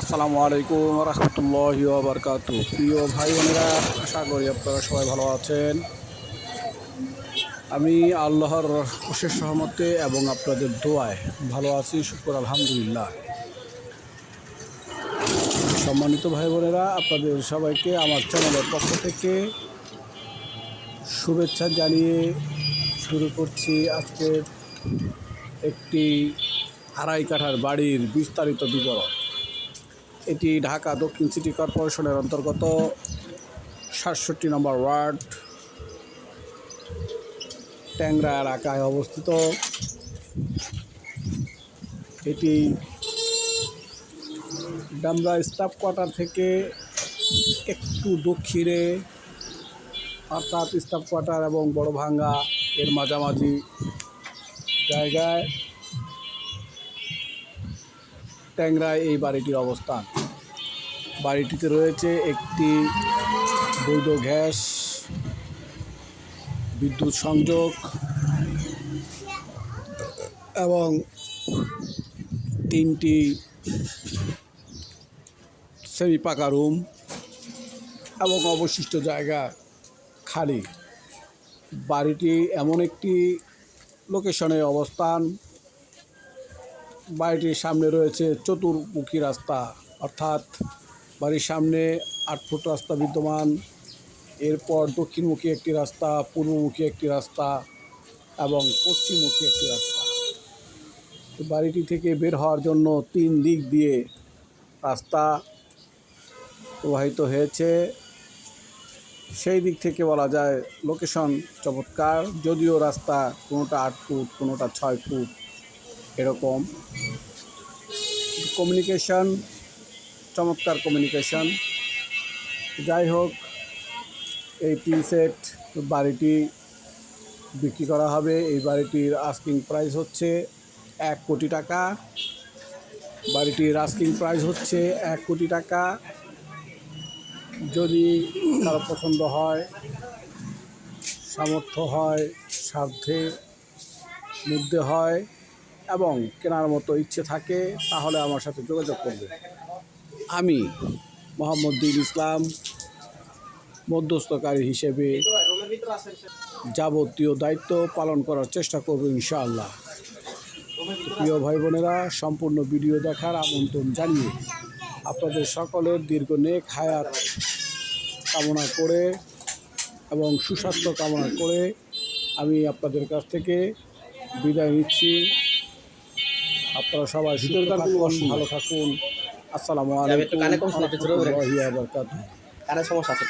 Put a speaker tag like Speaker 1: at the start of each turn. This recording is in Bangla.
Speaker 1: আসসালামু আলাইকুম রহমতুল্লাহি বারকাত প্রিয় ভাই বোনেরা, আশা করি আপনারা সবাই ভালো আছেন। আমি আল্লাহর অশেষ সহমতে এবং আপনাদের দোয়ায় ভালো আছি, শুক্র আলহামদুলিল্লাহ। সম্মানিত ভাই বোনেরা, আপনাদের সবাইকে আমার চ্যানেলের পক্ষ থেকে শুভেচ্ছা জানিয়ে শুরু করছি আজকের একটি আড়াই কাঠার বাড়ির বিস্তারিত বিবরণ। এটি ঢাকা দক্ষিণ সিটি কর্পোরেশনের অন্তর্গত সাতষট্টি নম্বর ওয়ার্ড ট্যাংরা এলাকায় অবস্থিত। এটি ডামরা স্টাফ কোয়ার্টার থেকে একটু দক্ষিণে, অর্থাৎ স্টাফ কোয়ার্টার এবং বড় ভাঙ্গা এর মাঝামাঝি জায়গায় ট্যাংরায় এই বাড়িটির অবস্থান। বাড়িটিতে রয়েছে একটি বৈধ গ্যাস, বিদ্যুৎ সংযোগ এবং তিনটি সেমি পাকা রুম এবং অবশিষ্ট জায়গা খালি। বাড়িটি এমন একটি লোকেশনে অবস্থান বাড়িটির সামনে রয়েছে চতুর্মুখী রাস্তা, অর্থাৎ বাড়ির সামনে আট ফুট রাস্তা বিদ্যমান। এরপর দক্ষিণমুখী একটি রাস্তা, পূর্বমুখী একটি রাস্তা এবং পশ্চিমমুখী একটি রাস্তা। বাড়িটি থেকে বের হওয়ার জন্য তিন দিক দিয়ে রাস্তা প্রবাহিত হয়েছে। সেই দিক থেকে বলা যায়, লোকেশন চমৎকার, যদিও রাস্তা কোনোটা আট ফুট, কোনোটা ছয় ফুট। এরকম। কমিউনিকেশন চমৎকার কমিউনিকেশন যাই হোক, এই টিন সেট বাড়িটি বিক্রি করা হবে। এই বাড়িটির আস্কিং প্রাইস হচ্ছে এক কোটি টাকা। বাড়িটির আস্কিং প্রাইস হচ্ছে এক কোটি টাকা। যদি কারও পছন্দ হয়, সামর্থ্য হয়, সাধ্যে মধ্যে হয় এবং কেনার মতো ইচ্ছে থাকে, তাহলে আমার সাথে যোগাযোগ করবে। আমি মোহাম্মদ দিন ইসলাম, মধ্যস্থকারী হিসেবে যাবতীয় দায়িত্ব পালন করার চেষ্টা করব ইনশাআল্লাহ। প্রিয় ভাই বোনেরা সম্পূর্ণ ভিডিও দেখার আমন্ত্রণ জানিয়ে আপনাদের সকলের দীর্ঘ নেক হায়াত কামনা করে এবং সুস্বাস্থ্য কামনা করে আমি আপনাদের কাছ থেকে বিদায় নিচ্ছি। আপনারা সবাই সুস্থ থাকুন ভালো থাকুন। আসসালামু আলাইকুম
Speaker 2: কানে সমস্যা আছে